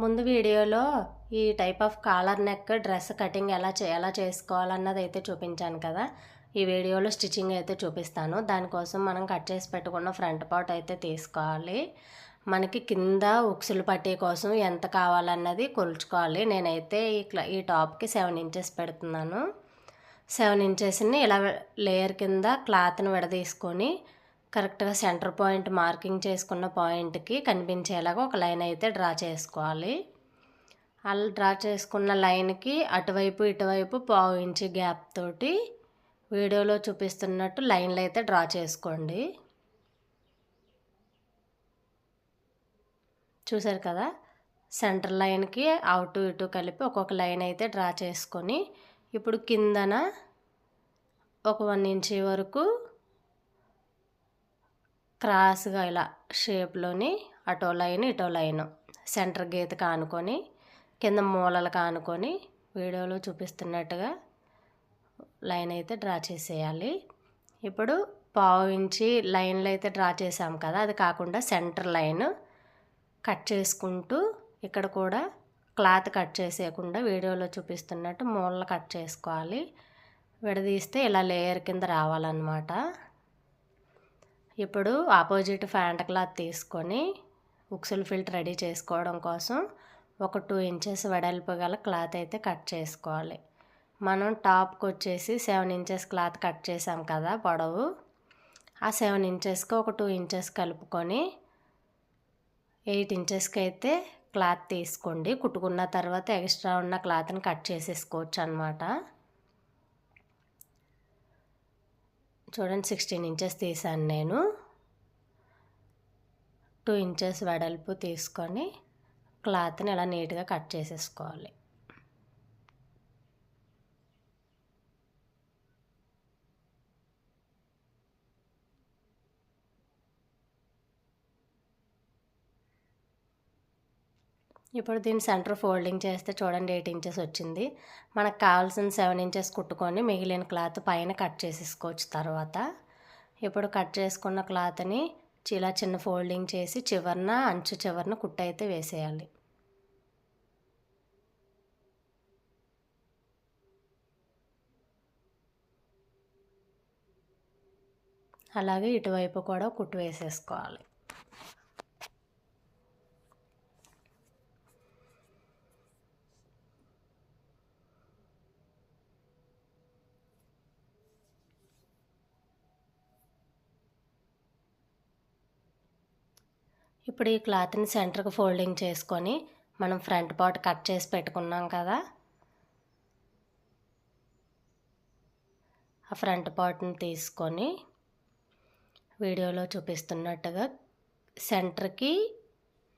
ముందు వీడియోలో ఈ type of collar neck dress cutting ఎలా చే ఎలా చేసుకోవాలన్నది అయితే చూపించాను కదా. ఈ వీడియోలో స్టిచ్చింగ్ అయితే చూపిస్తాను. దానికోసం మనం కట్ చేసి పెట్టుకున్న ఫ్రంట్ పార్ట్ అయితే తీసుకోవాలి. మనకి కింద ఉక్సులు పట్టే కోసం ఎంత కావాలన్నది కొలుచుకోవాలి. నేనైతే ఈ ఈ టాప్కి సెవెన్ ఇంచెస్ పెడుతున్నాను. సెవెన్ ఇంచెస్ని ఇలా లేయర్ కింద క్లాత్ని విడదీసుకొని కరెక్ట్గా సెంటర్ పాయింట్ మార్కింగ్ చేసుకున్న పాయింట్కి కనిపించేలాగా ఒక లైన్ అయితే డ్రా చేసుకోవాలి. అలా డ్రా చేసుకున్న లైన్కి అటువైపు ఇటువైపు పావు ఇంచి గ్యాప్ తోటి వీడియోలో చూపిస్తున్నట్టు లైన్లు అయితే డ్రా చేసుకోండి. చూసారు కదా? సెంటర్ లైన్కి అవుటు ఇటు కలిపి ఒక్కొక్క లైన్ అయితే డ్రా చేసుకొని ఇప్పుడు కిందన ఒక వన్ ఇంచ్ వరకు క్రాస్గా ఇలా షేప్లోని అటో లైన్ ఇటో లైన్ సెంటర్ గీత కానుకొని కింద మూలలు కానుకొని వీడియోలో చూపిస్తున్నట్టుగా లైన్ అయితే డ్రా చేసేయాలి. ఇప్పుడు పావు ఇంచి లైన్లు అయితే డ్రా చేసాం కదా అది కాకుండా సెంటర్ లైన్ కట్ చేసుకుంటూ ఇక్కడ కూడా క్లాత్ కట్ చేసేయకుండా వీడియోలో చూపిస్తున్నట్టు మూలలు కట్ చేసుకోవాలి. విడదీస్తే ఇలా లేయర్ కింద రావాలన్నమాట. ఇప్పుడు ఆపోజిట్ ఫ్యాంట్ క్లాత్ తీసుకొని ఉక్సుల్ ఫిల్ట్ రెడీ చేసుకోవడం కోసం ఒక టూ ఇంచెస్ వెడల్పు గల క్లాత్ అయితే కట్ చేసుకోవాలి. మనం టాప్కి వచ్చేసి సెవెన్ ఇంచెస్ క్లాత్ కట్ చేసాం కదా పొడవు. ఆ సెవెన్ ఇంచెస్కి ఒక టూ ఇంచెస్ కలుపుకొని ఎయిట్ ఇంచెస్కి అయితే క్లాత్ తీసుకోండి. కుట్టుకున్న తర్వాత ఎక్స్ట్రా ఉన్న క్లాత్ని కట్ చేసేసుకోవచ్చు అనమాట చూడండి సిక్స్టీన్ ఇంచెస్ తీసాను నేను. టూ ఇంచెస్ వెడల్పు తీసుకొని క్లాత్ని ఇలా నీట్గా కట్ చేసేసుకోవాలి. ఇప్పుడు దీన్ని సెంటర్ ఫోల్డింగ్ చేస్తే చూడండి ఎయిట్ ఇంచెస్ వచ్చింది. మనకు కావాల్సిన సెవెన్ ఇంచెస్ కుట్టుకొని మిగిలిన క్లాత్ పైన కట్ చేసేసుకోవచ్చు తర్వాత. ఇప్పుడు కట్ చేసుకున్న క్లాత్ని ఇలా చిన్న ఫోల్డింగ్ చేసి చివరిన అంచు చివరిన కుట్టు అయితే వేసేయాలి. అలాగే ఇటువైపు కూడా కుట్టు వేసేసుకోవాలి. ఇప్పుడు ఈ క్లాత్ని సెంటర్కి ఫోల్డింగ్ చేసుకొని మనం ఫ్రంట్ పార్ట్ కట్ చేసి పెట్టుకున్నాం కదా? ఆ ఫ్రంట్ పార్ట్ని తీసుకొని వీడియోలో చూపిస్తున్నట్టుగా సెంటర్కి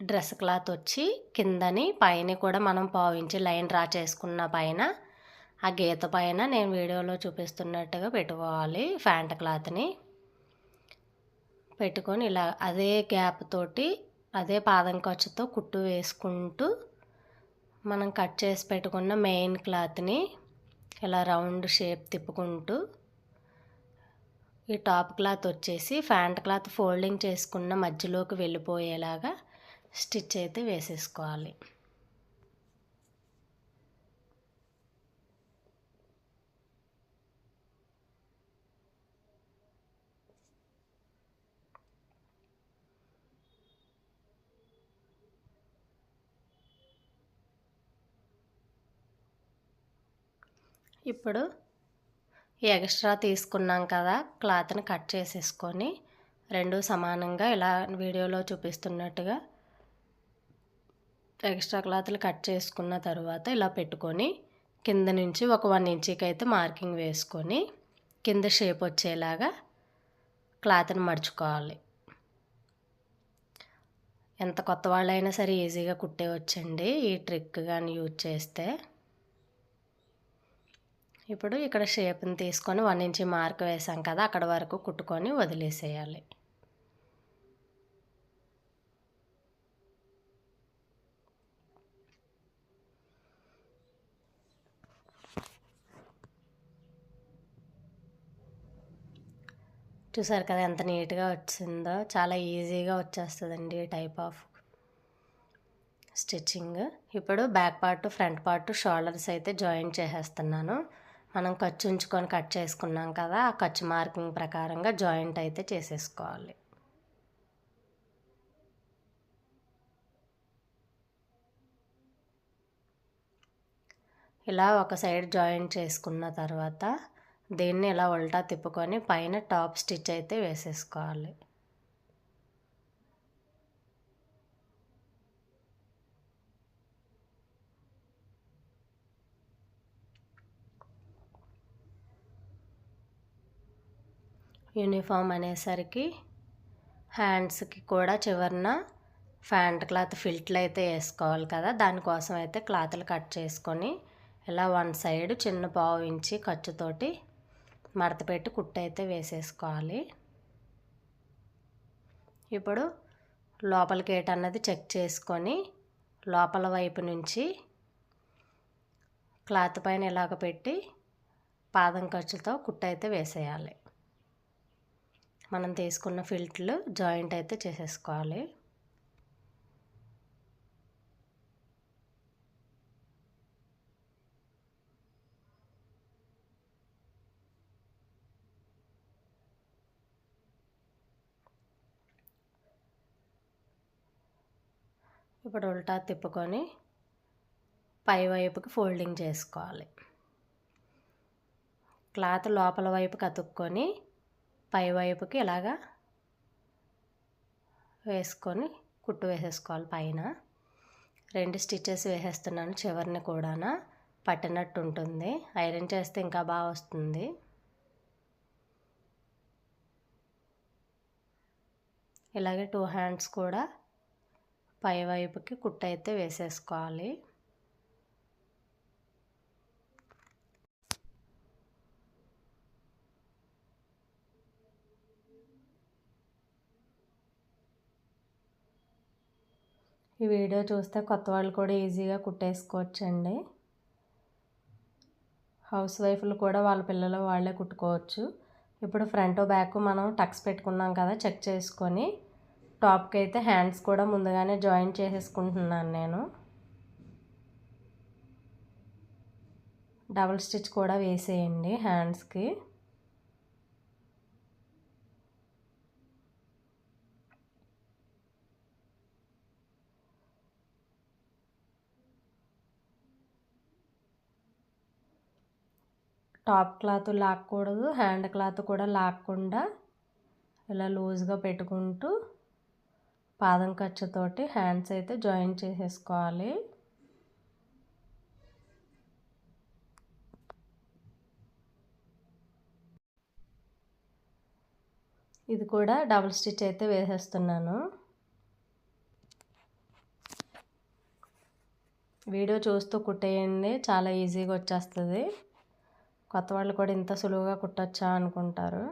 డ్రెస్ క్లాత్ వచ్చి కిందని పైన కూడా మనం పావించి లైన్ డ్రా చేసుకున్న పైన ఆ గీత పైన నేను వీడియోలో చూపిస్తున్నట్టుగా పెట్టుకోవాలి ఫ్యాంట్ క్లాత్ని. పెట్టుకొని ఇలా అదే గ్యాప్ తోటి అదే పాదం ఖర్చుతో కుట్టు వేసుకుంటూ మనం కట్ చేసి పెట్టుకున్న మెయిన్ క్లాత్ని ఇలా రౌండ్ షేప్ తిప్పుకుంటూ ఈ టాప్ క్లాత్ వచ్చేసి ఫ్యాంట్ క్లాత్ ఫోల్డింగ్ చేసుకున్న మధ్యలోకి వెళ్ళిపోయేలాగా స్టిచ్ అయితే వేసేసుకోవాలి. ఇప్పుడు ఎక్స్ట్రా తీసుకున్నాం కదా క్లాత్ని కట్ చేసేసుకొని రెండు సమానంగా ఇలా వీడియోలో చూపిస్తున్నట్టుగా ఎక్స్ట్రా క్లాత్లు కట్ చేసుకున్న తర్వాత ఇలా పెట్టుకొని కింద నుంచి ఒక వన్ ఇంచీకి అయితే మార్కింగ్ వేసుకొని కింద షేప్ వచ్చేలాగా క్లాత్ని మడుచుకోవాలి. ఎంత కొత్త వాళ్ళైనా సరే ఈజీగా కుట్టేవచ్చండి ఈ ట్రిక్ కానీ యూజ్ చేస్తే. ఇప్పుడు ఇక్కడ షేప్ని తీసుకొని వన్ ఇంచ్ మార్క్ వేసాం కదా అక్కడ వరకు కుట్టుకొని వదిలేసేయాలి. చూసారు కదా ఎంత నీట్గా వచ్చిందో చాలా ఈజీగా వచ్చేస్తుందండి టైప్ ఆఫ్ స్టిచ్చింగ్. ఇప్పుడు back part front part shoulders అయితే జాయిన్ చేసేస్తున్నాను. మనం ఖర్చు ఉంచుకొని కట్ చేసుకున్నాం కదా ఆ ఖర్చు మార్కింగ్ ప్రకారంగా జాయింట్ అయితే చేసేసుకోవాలి. ఇలా ఒక సైడ్ జాయింట్ చేసుకున్న తర్వాత దీన్ని ఇలా ఉల్టా తిప్పుకొని పైన టాప్ స్టిచ్ అయితే వేసేసుకోవాలి. యూనిఫామ్ అనేసరికి హ్యాండ్స్కి కూడా చివరిన ఫ్యాంట్ క్లాత్ ఫిల్ట్లు అయితే వేసుకోవాలి కదా. దానికోసం అయితే క్లాత్లు కట్ చేసుకొని ఇలా వన్ సైడ్ చిన్న పావు ఇంచి ఖర్చుతోటి మడత పెట్టి కుట్టు అయితే వేసేసుకోవాలి. ఇప్పుడు లోపలికి ఏటన్నది చెక్ చేసుకొని లోపల వైపు నుంచి క్లాత్ పైన ఇలాగ పెట్టి పాదం ఖర్చుతో కుట్టు అయితే వేసేయాలి. మనం తీసుకున్న ఫిల్ట్లు జాయింట్ అయితే చేసేసుకోవాలి. ఇప్పుడు ఉల్టా తిప్పుకొని పై వైపుకి ఫోల్డింగ్ చేసుకోవాలి. క్లాత్ లోపల వైపుకి అతుక్కొని పై వైపుకి ఇలాగా వేసుకొని కుట్టు వేసేసుకోవాలి పైన. రెండు స్టిచెస్ వేసేస్తున్నాను చివరిని కూడా పట్టినట్టు ఉంటుంది. ఐరన్ చేస్తే ఇంకా బాగా వస్తుంది. ఇలాగే టూ హ్యాండ్స్ కూడా పై వైపుకి కుట్టు అయితే వేసేసుకోవాలి. ఈ వీడియో చూస్తే కొత్త వాళ్ళు కూడా ఈజీగా కుట్టేసుకోవచ్చండి. హౌస్ వైఫ్లు కూడా వాళ్ళ పిల్లలు వాళ్ళే కుట్టుకోవచ్చు. ఇప్పుడు ఫ్రంట్ బ్యాక్ మనం టక్స్ పెట్టుకున్నాం కదా చెక్ చేసుకొని టాప్కి అయితే హ్యాండ్స్ కూడా ముందుగానే జాయిన్ చేసేసుకుంటున్నాను నేను. డబుల్ స్టిచ్ కూడా వేసేయండి హ్యాండ్స్కి. టాప్ క్లాత్ లాక్కూడదు హ్యాండ్ క్లాత్ కూడా లాక్కుండా ఇలా లూజ్గా పెట్టుకుంటూ పాదం ఖర్చుతోటి హ్యాండ్స్ అయితే జాయిన్ చేసేసుకోవాలి. ఇది కూడా డబుల్ స్టిచ్ అయితే వేసేస్తున్నాను. వీడియో చూస్తూ కుట్టేయండి చాలా ఈజీగా వచ్చేస్తుంది. కొత్త వాళ్ళు కూడా ఇంత సులువుగా కుట్టచ్చా అనుకుంటారు.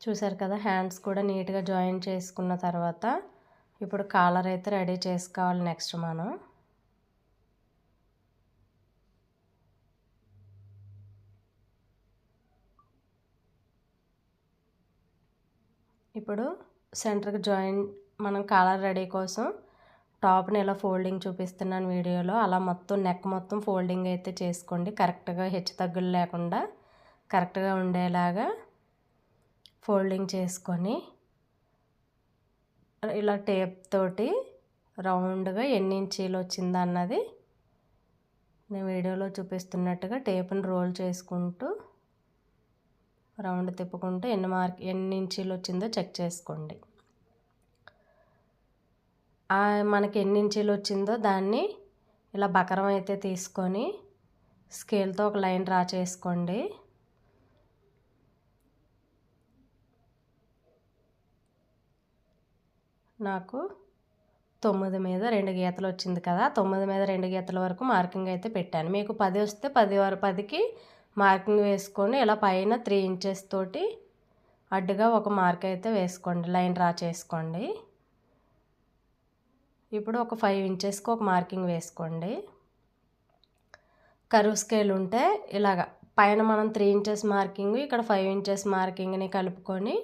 చూసారు కదా హ్యాండ్స్ కూడా నీట్గా జాయిన్ చేసుకున్న తర్వాత ఇప్పుడు కాలర్ అయితే రెడీ చేసుకోవాలి నెక్స్ట్ మనం. ఇప్పుడు సెంటర్కి జాయిన్ మనం కాలర్ రెడీ కోసం టాప్ని ఇలా ఫోల్డింగ్ చూపిస్తున్నాను వీడియోలో. అలా మొత్తం నెక్ మొత్తం ఫోల్డింగ్ అయితే చేసుకోండి. కరెక్ట్గా హెచ్చు తగ్గులు లేకుండా కరెక్ట్గా ఉండేలాగా ఫోల్డింగ్ చేసుకొని ఇలా టేప్ తోటి రౌండ్గా ఎన్ని ఇంచీలు వచ్చిందన్నది నేను వీడియోలో చూపిస్తున్నట్టుగా టేప్ని రోల్ చేసుకుంటూ రౌండ్ తిప్పుకుంటూ ఎన్ని మార్క్ ఎన్ని ఇంచీలు వచ్చిందో చెక్ చేసుకోండి. మనకి ఎన్ని ఇంచీలు వచ్చిందో దాన్ని ఇలా బకరం అయితే తీసుకొని స్కేల్తో ఒక లైన్ డ్రా చేసుకోండి. నాకు తొమ్మిది మీద రెండు గీతలు వచ్చింది కదా తొమ్మిది మీద రెండు గీతల వరకు మార్కింగ్ అయితే పెట్టాను. మీకు పది వస్తే పది వరకు పదికి మార్కింగ్ వేసుకొని ఇలా పైన త్రీ ఇంచెస్ తోటి అడ్డుగా ఒక మార్క్ అయితే వేసుకోండి లైన్ డ్రా చేసుకోండి. ఇప్పుడు ఒక ఫైవ్ ఇంచెస్కి ఒక మార్కింగ్ వేసుకోండి. కరువు స్కేల్ ఉంటే ఇలాగ పైన మనం త్రీ ఇంచెస్ మార్కింగ్ ఇక్కడ ఫైవ్ ఇంచెస్ మార్కింగ్ని కలుపుకొని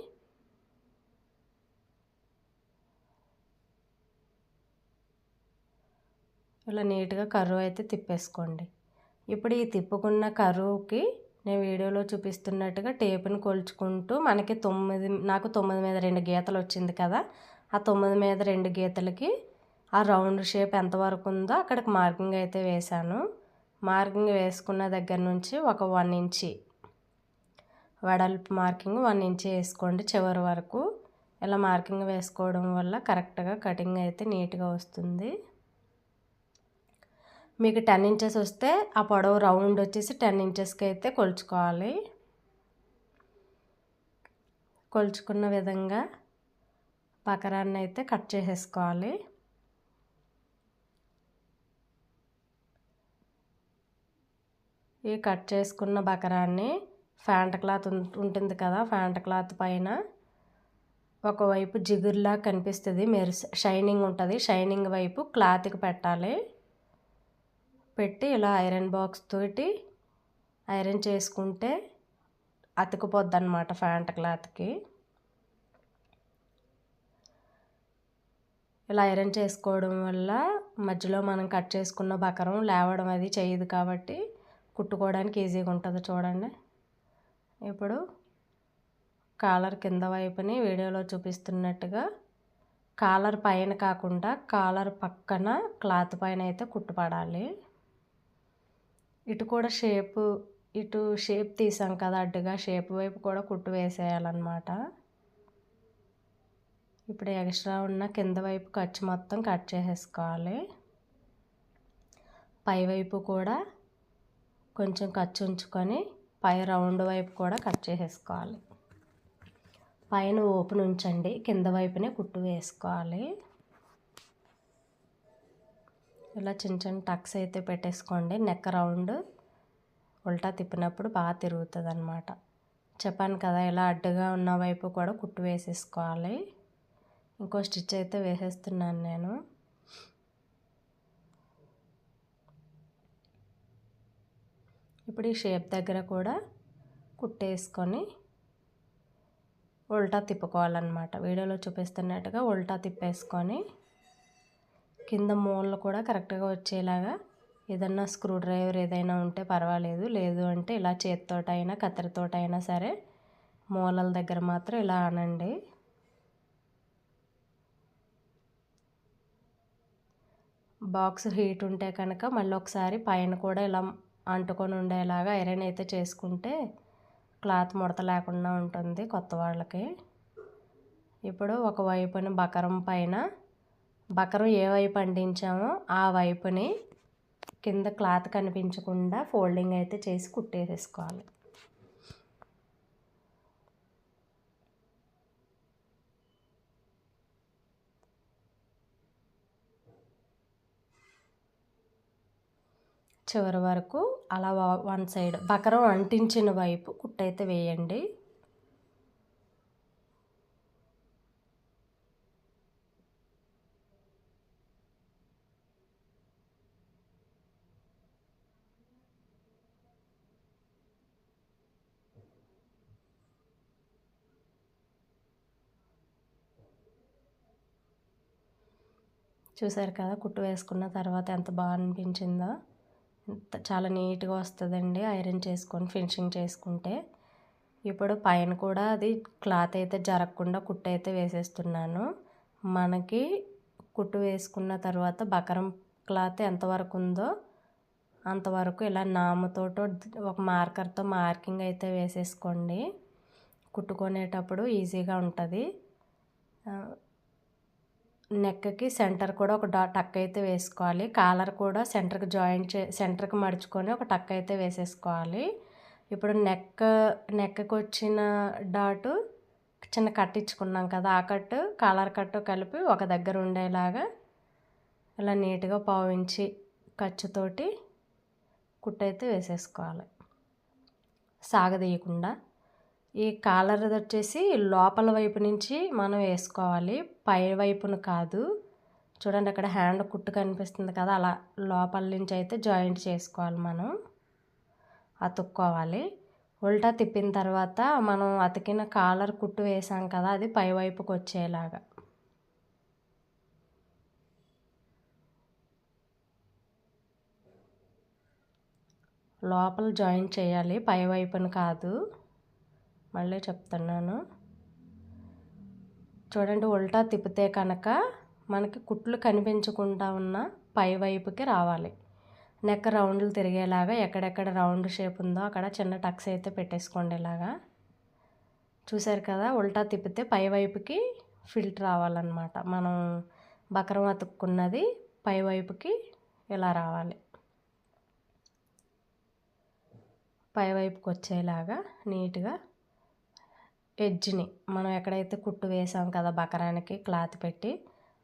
ఇలా నీట్గా కరువు అయితే తిప్పేసుకోండి. ఇప్పుడు ఈ తిప్పుకున్న కరువుకి నేను వీడియోలో చూపిస్తున్నట్టుగా టేపుని కొలుచుకుంటూ మనకి తొమ్మిది నాకు తొమ్మిది మీద రెండు గీతలు వచ్చింది కదా ఆ తొమ్మిది మీద రెండు గీతలకి ఆ రౌండ్ షేప్ ఎంతవరకు ఉందో అక్కడికి మార్కింగ్ అయితే వేశాను. మార్కింగ్ వేసుకున్న దగ్గర నుంచి ఒక వన్ ఇంచి వెడల్పు మార్కింగ్ వన్ ఇంచి వేసుకోండి చివరి వరకు. ఇలా మార్కింగ్ వేసుకోవడం వల్ల కరెక్ట్గా కటింగ్ అయితే నీట్గా వస్తుంది. మీకు టెన్ ఇంచెస్ వస్తే ఆ పొడవు రౌండ్ వచ్చేసి టెన్ ఇంచెస్కి అయితే కొలుచుకోవాలి. కొలుచుకున్న విధంగా బకరాన్ని అయితే కట్ చేసేసుకోవాలి. ఈ కట్ చేసుకున్న బకరాన్ని ఫ్యాంట్ క్లాత్ ఉంటుంది కదా ఫ్యాంట్ క్లాత్ పైన ఒకవైపు జిగురులా కనిపిస్తుంది మెరిస్ షైనింగ్ ఉంటుంది. షైనింగ్ వైపు క్లాత్కి పెట్టాలి. పెట్టి ఇలా ఐరన్ బాక్స్ తోటి ఐరన్ చేసుకుంటే అతికిపోద్ది అనమాట ఫ్యాంట్ క్లాత్కి. ఇలా ఐరన్ చేసుకోవడం వల్ల మధ్యలో మనం కట్ చేసుకున్న బకరం లేవడం అది చేయదు కాబట్టి కుట్టుకోవడానికి ఈజీగా ఉంటుంది చూడండి. ఇప్పుడు కాలర్ కింద వైపుని వీడియోలో చూపిస్తున్నట్టుగా కాలర్ పైన కాకుండా కాలర్ పక్కన క్లాత్ పైన అయితే కుట్టుపడాలి. ఇటు కూడా షేపు ఇటు షేప్ తీసాం కదా అడ్డుగా షేప్ వైపు కూడా కుట్టు వేసేయాలన్నమాట. ఇప్పుడు ఎక్స్ట్రా ఉన్న కింద వైపు ఖర్చు మొత్తం కట్ చేసేసుకోవాలి. పై వైపు కూడా కొంచెం ఖర్చు ఉంచుకొని పై రౌండ్ వైపు కూడా కట్ చేసేసుకోవాలి. పైన ఓపెన్ ఉంచండి. కింద వైపునే కుట్టు వేసుకోవాలి. ఇలా చిన్న చిన్న టక్స్ అయితే పెట్టేసుకోండి. నెక్ రౌండ్ ఉల్టా తిప్పినప్పుడు బాగా తిరుగుతుంది అనమాట చెప్పాను కదా ఇలా అడ్డుగా ఉన్న వైపు కూడా కుట్టు వేసేసుకోవాలి. ఇంకో స్టిచ్ అయితే వేసేస్తున్నాను నేను. ఇప్పుడు ఈ షేప్ దగ్గర కూడా కుట్టేసుకొని ఉల్టా తిప్పుకోవాలన్నమాట. వీడియోలో చూపిస్తున్నట్టుగా ఉల్టా తిప్పేసుకొని కింద మూలలు కూడా కరెక్ట్గా వచ్చేలాగా ఏదన్నా స్క్రూ డ్రైవర్ ఏదైనా ఉంటే పర్వాలేదు. లేదు అంటే ఇలా చేతితోటైనా కత్తెరతోటైనా సరే మూలల దగ్గర మాత్రం ఇలా అనండి. బాక్స్ హీట్ ఉంటే కనుక మళ్ళీ ఒకసారి పైన కూడా ఇలా అంటుకొని ఉండేలాగా ఐరన్ అయితే చేసుకుంటే క్లాత్ ముడత లేకుండా ఉంటుంది కొత్త వాళ్ళకి. ఇప్పుడు ఒక వైపుని బకరం పైన బకరం ఏ వైపు అంటించామో ఆ వైపుని కింద క్లాత్ కనిపించకుండా ఫోల్డింగ్ అయితే చేసి కుట్టేసేసుకోవాలి. చివరి వరకు అలా వన్ సైడ్ బకరం అంటించిన వైపు కుట్టయితే వేయండి. చూసారు కదా కుట్టు వేసుకున్న తర్వాత ఎంత బాగా అనిపించిందో. చాలా నీట్గా వస్తుందండి ఐరన్ చేసుకొని ఫినిషింగ్ చేసుకుంటే. ఇప్పుడు పైన కూడా అది క్లాత్ అయితే జరగకుండా కుట్టు అయితే వేసేస్తున్నాను. మనకి కుట్టు వేసుకున్న తర్వాత బకరం క్లాత్ ఎంతవరకు ఉందో అంతవరకు ఇలా నాముతోటో ఒక మార్కర్తో మార్కింగ్ అయితే వేసేసుకోండి. కుట్టుకునేటప్పుడు ఈజీగా ఉంటుంది. నెక్కి సెంటర్ కూడా ఒక డా టక్ అయితే వేసుకోవాలి. కాలర్ కూడా సెంటర్కి జాయింట్ చే సెంటర్కి మడుచుకొని ఒక టక్ అయితే వేసేసుకోవాలి. ఇప్పుడు నెక్ నెక్కి వచ్చిన డాటు చిన్న కట్ ఇచ్చుకున్నాం కదా ఆ కట్టు కాలర్ కట్టు కలిపి ఒక దగ్గర ఉండేలాగా ఇలా నీట్గా పావించి ఖర్చుతోటి కుట్టయితే వేసేసుకోవాలి. సాగదీయకుండా. ఈ కాలర్ వచ్చేసి లోపల వైపు నుంచి మనం వేసుకోవాలి. పై వైపును కాదు. చూడండి అక్కడ హ్యాండ్ కుట్టు కనిపిస్తుంది కదా అలా లోపల నుంచి అయితే జాయింట్ చేసుకోవాలి మనం. అతుక్కోవాలి. ఉల్టా తిప్పిన తర్వాత మనం అతికిన కాలర్ కుట్టు వేసాం కదా అది పై వైపుకి వచ్చేలాగా. లోపల జాయిన్ చేయాలి. పైవైపును కాదు. మళ్ళీ చెప్తున్నాను. చూడండి ఉల్టా తిప్పితే కనుక మనకి కుట్లు కనిపించకుండా ఉన్న పై వైపుకి రావాలి. నెక్ రౌండ్లు తిరిగేలాగా ఎక్కడెక్కడ రౌండ్ షేప్ ఉందో అక్కడ చిన్న టక్స్ అయితే పెట్టేసుకోండి ఇలాగా. చూసారు కదా ఉల్టా తిప్పితే పై వైపుకి ఫిల్ట్ రావాలన్నమాట. మనం బకరం అతుక్కున్నది పై వైపుకి ఇలా రావాలి. పై వైపుకి వచ్చేలాగా నీట్గా ఎడ్జ్ని మనం ఎక్కడైతే కుట్టు వేసాం కదా బకరానికి క్లాత్ పెట్టి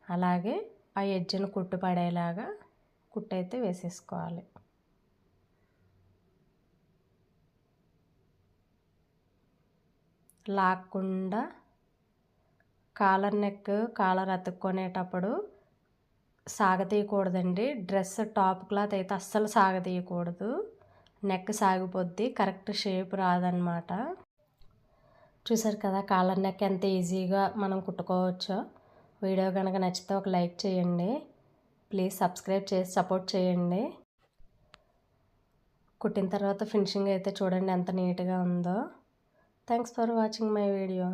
అలాగే ఆ ఎడ్జ్ని కుట్టు పడేలాగా కుట్టు అయితే వేసేసుకోవాలి. లాక్కుండా కాలర్ నెక్ కాలర్ అతుక్కునేటప్పుడు సాగతీయకూడదండి. డ్రెస్ టాప్ క్లాత్ అయితే అస్సలు సాగతీయకూడదు. నెక్ సాగిపోద్ది కరెక్ట్ షేప్ రాదనమాట చూసారు కదా కాలర్ నెక్ ఎంత ఈజీగా మనం కుట్టుకోవచ్చో. వీడియో కనుక నచ్చితే ఒక లైక్ చేయండి. ప్లీజ్ సబ్స్క్రైబ్ చేసి సపోర్ట్ చేయండి. కుట్టిన తర్వాత ఫినిషింగ్ అయితే చూడండి ఎంత నీట్గా ఉందో. Thanks for watching my video.